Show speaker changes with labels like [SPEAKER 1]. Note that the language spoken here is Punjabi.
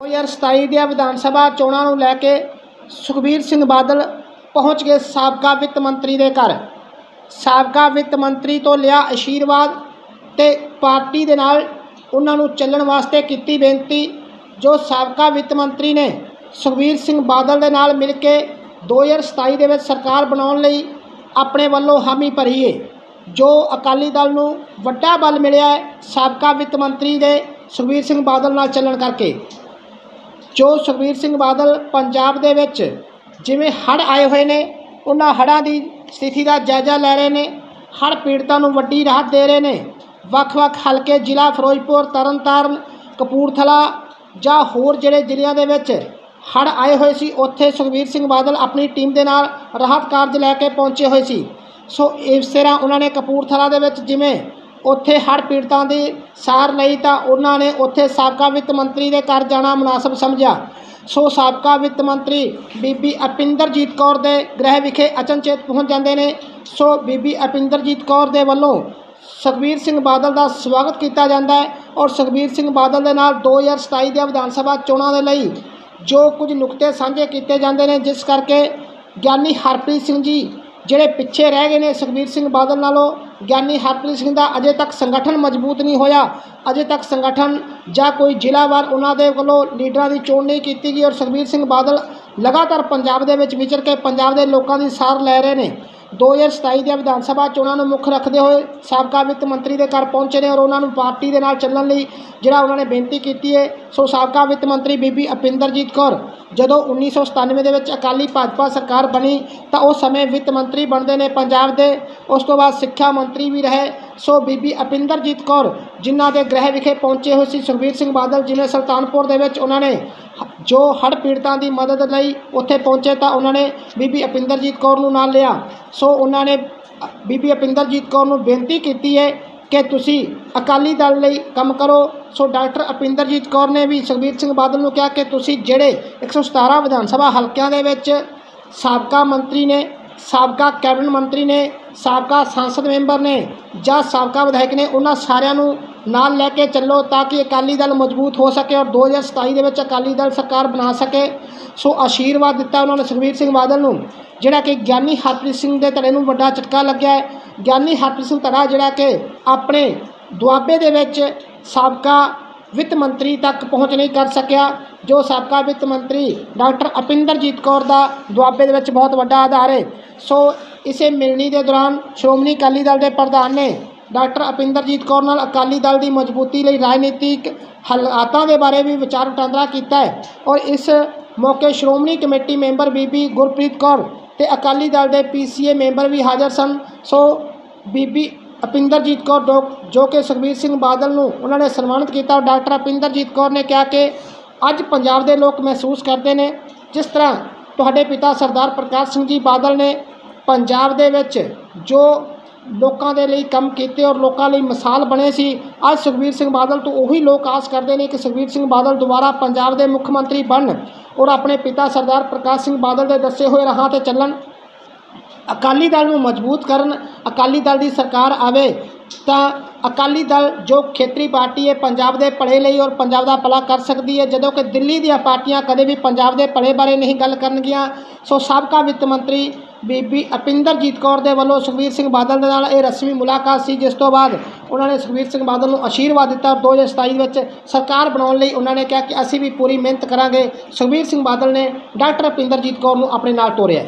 [SPEAKER 1] 2027 ਦੀਆਂ ਵਿਧਾਨ ਸਭਾ ਚੋਣਾਂ ਨੂੰ ਲੈ ਕੇ ਸੁਖਬੀਰ ਸਿੰਘ ਬਾਦਲ ਪਹੁੰਚ ਗਏ ਸਾਬਕਾ ਵਿੱਤ ਮੰਤਰੀ ਦੇ ਘਰ। ਸਾਬਕਾ ਵਿੱਤ ਮੰਤਰੀ ਤੋਂ ਲਿਆ ਆਸ਼ੀਰਵਾਦ ਤੇ ਪਾਰਟੀ ਦੇ ਨਾਲ ਉਹਨਾਂ ਨੂੰ ਚੱਲਣ ਵਾਸਤੇ ਕੀਤੀ ਬੇਨਤੀ, ਜੋ ਸਾਬਕਾ ਵਿੱਤ ਮੰਤਰੀ ਨੇ ਸੁਖਬੀਰ ਸਿੰਘ ਬਾਦਲ ਦੇ ਨਾਲ ਮਿਲ ਕੇ 2027 ਦੇ ਵਿੱਚ ਸਰਕਾਰ ਬਣਾਉਣ ਲਈ ਆਪਣੇ ਵੱਲੋਂ ਹਾਮੀ ਭਰੀ ਹੈ ਜੋ ਅਕਾਲੀ ਦਲ ਨੂੰ ਵੱਡਾ ਬਲ ਮਿਲਿਆ ਹੈ ਸਾਬਕਾ ਵਿੱਤ ਮੰਤਰੀ ਦੇ ਸੁਖਬੀਰ ਸਿੰਘ ਬਾਦਲ ਨਾਲ ਚੱਲਣ ਕਰਕੇ। ਜੋ ਸੁਖਬੀਰ ਸਿੰਘ ਬਾਦਲ ਪੰਜਾਬ ਦੇ ਵਿੱਚ ਜਿਵੇਂ ਹੜ੍ਹ ਆਏ ਹੋਏ ਨੇ, ਉਹਨਾਂ ਹੜ੍ਹਾਂ ਦੀ ਸਥਿਤੀ ਦਾ ਜਾਇਜ਼ਾ ਲੈ ਰਹੇ ਨੇ, ਹੜ੍ਹ ਪੀੜਤਾਂ ਨੂੰ ਵੱਡੀ ਰਾਹਤ ਦੇ ਰਹੇ ਨੇ। ਵੱਖ-ਵੱਖ ਹਲਕੇ ਜ਼ਿਲ੍ਹਾ ਫਿਰੋਜ਼ਪੁਰ, ਤਰਨਤਾਰਨ, ਕਪੂਰਥਲਾ ਜਾਂ ਹੋਰ ਜਿਹੜੇ ਜ਼ਿਲ੍ਹਿਆਂ ਦੇ ਵਿੱਚ ਹੜ੍ਹ ਆਏ ਹੋਏ ਸੀ, ਉੱਥੇ ਸੁਖਬੀਰ ਸਿੰਘ ਬਾਦਲ ਆਪਣੀ ਟੀਮ ਦੇ ਨਾਲ ਰਾਹਤ ਕਾਰਜ ਲੈ ਕੇ ਪਹੁੰਚੇ ਹੋਏ ਸੀ। ਸੋ ਇਸ ਤਰ੍ਹਾਂ ਉਹਨਾਂ ਨੇ ਕਪੂਰਥਲਾ ਦੇ ਵਿੱਚ ਜਿਵੇਂ ਉੱਥੇ ਹੜ੍ਹ ਪੀੜਤਾਂ ਦੀ ਸਾਰ ਲਈ ਤਾਂ ਉਹਨਾਂ ਨੇ ਉੱਥੇ ਸਾਬਕਾ ਵਿੱਤ ਮੰਤਰੀ ਦੇ ਘਰ ਜਾਣਾ ਮੁਨਾਸਬ ਸਮਝਿਆ। ਸੋ ਸਾਬਕਾ ਵਿੱਤ ਮੰਤਰੀ ਬੀਬੀ ਅਪਿੰਦਰਜੀਤ ਕੌਰ ਦੇ ਗ੍ਰਹਿ ਵਿਖੇ ਅਚਨਚੇਤ ਪਹੁੰਚ ਜਾਂਦੇ ਨੇ। ਸੋ ਬੀਬੀ ਅਪਿੰਦਰਜੀਤ ਕੌਰ ਦੇ ਵੱਲੋਂ ਸੁਖਬੀਰ ਸਿੰਘ ਬਾਦਲ ਦਾ ਸਵਾਗਤ ਕੀਤਾ ਜਾਂਦਾ ਹੈ ਔਰ ਸੁਖਬੀਰ ਸਿੰਘ ਬਾਦਲ ਦੇ ਨਾਲ 2027 ਦੀਆਂ ਵਿਧਾਨ ਸਭਾ ਚੋਣਾਂ ਦੇ ਲਈ ਜੋ ਕੁਝ ਨੁਕਤੇ ਸਾਂਝੇ ਕੀਤੇ ਜਾਂਦੇ ਨੇ, ਜਿਸ ਕਰਕੇ ਗਿਆਨੀ ਹਰਪ੍ਰੀਤ ਸਿੰਘ ਜੀ ਜਿਹੜੇ ਪਿੱਛੇ ਰਹਿ ਗਏ ਨੇ ਸੁਖਬੀਰ ਸਿੰਘ ਬਾਦਲ ਨਾਲੋਂ, ਗਿਆਨੀ ਹਰਪ੍ਰੀਤ ਸਿੰਘ ਦਾ ਅਜੇ ਤੱਕ ਸੰਗਠਨ ਮਜ਼ਬੂਤ ਨਹੀਂ ਹੋਇਆ। ਅਜੇ ਤੱਕ ਸੰਗਠਨ ਜਾਂ ਕੋਈ ਜ਼ਿਲ੍ਹਾਵਾਰ ਉਹਨਾਂ ਦੇ ਵੱਲੋਂ ਲੀਡਰਾਂ ਦੀ ਚੋਣ ਨਹੀਂ ਕੀਤੀ ਗਈ ਔਰ ਸੁਖਬੀਰ ਸਿੰਘ ਬਾਦਲ ਲਗਾਤਾਰ ਪੰਜਾਬ ਦੇ ਵਿੱਚ ਵਿਚਰ ਕੇ ਪੰਜਾਬ ਦੇ ਲੋਕਾਂ ਦੀ ਸਾਰ ਲੈ ਰਹੇ ਨੇ। 2027 ਦੀਆਂ ਵਿਧਾਨ ਸਭਾ ਚੋਣਾਂ ਨੂੰ ਮੁੱਖ ਰੱਖਦੇ ਹੋਏ ਸਾਬਕਾ ਵਿੱਤ ਮੰਤਰੀ ਦੇ ਘਰ ਪਹੁੰਚੇ ਨੇ ਔਰ ਉਹਨਾਂ ਨੂੰ ਪਾਰਟੀ ਦੇ ਨਾਲ ਚੱਲਣ ਲਈ ਜਿਹੜਾ ਉਹਨਾਂ ਨੇ ਬੇਨਤੀ ਕੀਤੀ ਹੈ, ਸੋ ਸਾਬਕਾ ਵਿੱਤ ਮੰਤਰੀ ਬੀਬੀ ਅਪਿੰਦਰਜੀਤ ਕੌਰ, ਜਦੋਂ 1997 ਦੇ ਵਿੱਚ ਅਕਾਲੀ ਭਾਜਪਾ ਸਰਕਾਰ ਬਣੀ, ਤਾਂ ਉਸ ਸਮੇਂ ਵਿੱਤ ਮੰਤਰੀ ਬਣਦੇ ਨੇ ਪੰਜਾਬ ਦੇ, ਉਸ ਤੋਂ ਬਾਅਦ ਸਿੱਖਿਆ ਮੰਤਰੀ ਵੀ ਰਹੇ, ਸੋ ਬੀਬੀ ਅਪਿੰਦਰਜੀਤ ਕੌਰ, ਜਿਨ੍ਹਾਂ ਦੇ ਗ੍ਰਹਿ ਵਿਖੇ ਪਹੁੰਚੇ ਹੋਏ ਸੀ ਸੁਖਬੀਰ ਸਿੰਘ ਬਾਦਲ ਜਿਵੇਂ ਸੁਲਤਾਨਪੁਰ ਦੇ ਵਿੱਚ ਉਹਨਾਂ ਨੇ ਹ- ਜੋ ਹੜ੍ਹ ਪੀੜਤਾਂ ਦੀ ਮਦਦ ਲਈ ਉੱਥੇ ਪਹੁੰਚੇ ਤਾਂ ਉਹਨਾਂ ਨੇ ਬੀਬੀ ਅਪਿੰਦਰਜੀਤ ਕੌਰ ਨੂੰ ਨਾਲ ਲਿਆ। ਸੋ ਉਹਨਾਂ ਨੇ ਬੀਬੀ ਅਪਿੰਦਰਜੀਤ ਕੌਰ ਨੂੰ ਬੇਨਤੀ ਕੀਤੀ ਹੈ ਕਿ ਤੁਸੀਂ ਅਕਾਲੀ ਦਲ ਲਈ ਕੰਮ ਕਰੋ। ਸੋ ਡਾਕਟਰ ਅਪਿੰਦਰਜੀਤ ਕੌਰ ਨੇ ਵੀ ਸੁਖਬੀਰ ਸਿੰਘ ਬਾਦਲ ਨੂੰ ਕਿਹਾ ਕਿ ਤੁਸੀਂ ਜਿਹੜੇ 117 ਵਿਧਾਨ ਸਭਾ ਹਲਕਿਆਂ ਦੇ ਵਿੱਚ ਸਾਬਕਾ ਮੰਤਰੀ ਨੇ, ਸਾਬਕਾ ਕੈਬਨਿਟ ਮੰਤਰੀ ਨੇ, ਸਾਬਕਾ ਸੰਸਦ ਮੈਂਬਰ ਨੇ ਜਾਂ ਸਾਬਕਾ ਵਿਧਾਇਕ ਨੇ, ਉਹਨਾਂ ਸਾਰਿਆਂ ਨੂੰ ਨਾਲ ਲੈ ਕੇ ਚੱਲੋ ਤਾਂ ਕਿ ਅਕਾਲੀ ਦਲ ਮਜ਼ਬੂਤ ਹੋ ਸਕੇ ਔਰ 2027 ਦੇ ਵਿੱਚ ਅਕਾਲੀ ਦਲ ਸਰਕਾਰ ਬਣਾ ਸਕੇ। ਸੋ ਆਸ਼ੀਰਵਾਦ ਦਿੱਤਾ ਉਹਨਾਂ ਨੇ ਸੁਖਬੀਰ ਸਿੰਘ ਬਾਦਲ ਨੂੰ, ਜਿਹੜਾ ਕਿ ਗਿਆਨੀ ਹਰਪ੍ਰੀਤ ਸਿੰਘ ਦੇ ਧੜੇ ਨੂੰ ਵੱਡਾ ਝਟਕਾ ਲੱਗਿਆ ਹੈ। ਗਿਆਨੀ ਹਰਪ੍ਰੀਤ ਸਿੰਘ ਧੜਾ ਜਿਹੜਾ ਕਿ ਆਪਣੇ ਦੁਆਬੇ ਦੇ ਵਿੱਚ ਸਾਬਕਾ ਵਿੱਤ ਮੰਤਰੀ ਤੱਕ ਪਹੁੰਚ ਨਹੀਂ ਕਰ ਸਕਿਆ, ਜੋ ਸਾਬਕਾ ਵਿੱਤ ਮੰਤਰੀ ਡਾਕਟਰ ਅਪਿੰਦਰਜੀਤ ਕੌਰ ਦਾ ਦੁਆਬੇ ਦੇ ਵਿੱਚ ਬਹੁਤ ਵੱਡਾ ਆਧਾਰ ਹੈ। ਸੋ ਇਸੇ ਮਿਲਣੀ ਦੇ ਦੌਰਾਨ ਸ਼੍ਰੋਮਣੀ ਅਕਾਲੀ ਦਲ ਦੇ ਪ੍ਰਧਾਨ ਨੇ ਡਾਕਟਰ ਅਪਿੰਦਰਜੀਤ ਕੌਰ ਨਾਲ ਅਕਾਲੀ ਦਲ ਦੀ ਮਜ਼ਬੂਤੀ ਲਈ ਰਾਜਨੀਤਿਕ ਹਾਲਾਤਾਂ ਦੇ ਬਾਰੇ ਵੀ ਵਿਚਾਰ ਵਟਾਂਦਰਾ ਕੀਤਾ ਹੈ ਔਰ ਇਸ ਮੌਕੇ ਸ਼੍ਰੋਮਣੀ ਕਮੇਟੀ ਮੈਂਬਰ ਬੀਬੀ ਗੁਰਪ੍ਰੀਤ ਕੌਰ ਤੇ ਅਕਾਲੀ ਦਲ ਦੇ ਪੀਸੀਏ ਮੈਂਬਰ ਵੀ ਹਾਜ਼ਰ ਸਨ। ਸੋ ਬੀਬੀ ਅਪਿੰਦਰਜੀਤ ਕੌਰ ਜੋ ਜੋ ਕਿ ਸੁਖਬੀਰ ਸਿੰਘ ਬਾਦਲ ਨੂੰ ਉਹਨਾਂ ਨੇ ਸਨਮਾਨਿਤ ਕੀਤਾ। ਔਰ ਡਾਕਟਰ ਅਪਿੰਦਰਜੀਤ ਕੌਰ ਨੇ ਕਿਹਾ ਕਿ ਅੱਜ ਪੰਜਾਬ ਦੇ ਲੋਕ ਮਹਿਸੂਸ ਕਰਦੇ ਨੇ ਜਿਸ ਤਰ੍ਹਾਂ ਤੁਹਾਡੇ ਪਿਤਾ ਸਰਦਾਰ ਪ੍ਰਕਾਸ਼ ਸਿੰਘ ਜੀ ਬਾਦਲ ਨੇ ਪੰਜਾਬ ਦੇ ਵਿੱਚ ਜੋ ਲੋਕਾਂ ਦੇ ਲਈ ਕੰਮ ਕੀਤੇ ਔਰ ਲੋਕਾਂ ਲਈ ਮਿਸਾਲ ਬਣੇ ਸੀ। ਅੱਜ ਸੁਖਬੀਰ ਸਿੰਘ ਬਾਦਲ ਤੋਂ ਉਹੀ ਲੋਕ ਆਸ ਕਰਦੇ ਨੇ ਕਿ ਸੁਖਬੀਰ ਸਿੰਘ ਬਾਦਲ ਦੁਬਾਰਾ ਪੰਜਾਬ ਦੇ ਮੁੱਖ ਮੰਤਰੀ ਬਣਨ ਔਰ ਆਪਣੇ ਪਿਤਾ ਸਰਦਾਰ ਪ੍ਰਕਾਸ਼ ਸਿੰਘ ਬਾਦਲ ਦੇ ਦੱਸੇ ਹੋਏ ਰਾਹਾਂ ਤੇ ਚੱਲਣ। ਅਕਾਲੀ ਦਲ ਨੂੰ ਮਜ਼ਬੂਤ ਕਰਨ ਅਕਾਲੀ ਦਲ ਦੀ ਸਰਕਾਰ ਆਵੇ ਤਾਂ ਅਕਾਲੀ ਦਲ ਜੋ ਖੇਤਰੀ ਪਾਰਟੀ ਹੈ, ਪੰਜਾਬ ਦੇ ਭਲੇ ਲਈ ਔਰ ਪੰਜਾਬ ਦਾ ਭਲਾ ਕਰ ਸਕਦੀ ਹੈ। ਜਦੋਂ ਕਿ ਦਿੱਲੀ ਦੀਆਂ ਪਾਰਟੀਆਂ ਕਦੇ ਵੀ ਪੰਜਾਬ ਦੇ ਭਲੇ ਬਾਰੇ ਨਹੀਂ ਗੱਲ ਕਰਨਗੀਆਂ। ਸੋ ਸਾਬਕਾ ਵਿੱਤ ਮੰਤਰੀ ਬੀਬੀ ਅਪਿੰਦਰਜੀਤ ਕੌਰ ਦੇ ਵੱਲੋਂ ਸੁਖਬੀਰ ਸਿੰਘ ਬਾਦਲ ਦੇ ਨਾਲ ਇਹ ਰਸਮੀ ਮੁਲਾਕਾਤ ਸੀ, ਜਿਸ ਤੋਂ ਬਾਅਦ ਉਹਨਾਂ ਨੇ ਸੁਖਬੀਰ ਸਿੰਘ ਬਾਦਲ ਨੂੰ ਆਸ਼ੀਰਵਾਦ ਦਿੱਤਾ। ਔਰ 2027 ਵਿੱਚ ਸਰਕਾਰ ਬਣਾਉਣ ਲਈ ਉਹਨਾਂ ਨੇ ਕਿਹਾ ਕਿ ਅਸੀਂ ਵੀ ਪੂਰੀ ਮਿਹਨਤ ਕਰਾਂਗੇ। ਸੁਖਬੀਰ ਸਿੰਘ ਬਾਦਲ ਨੇ ਡਾਕਟਰ ਅਪਿੰਦਰਜੀਤ ਕੌਰ ਨੂੰ ਆਪਣੇ ਨਾਲ ਤੋਰਿਆ।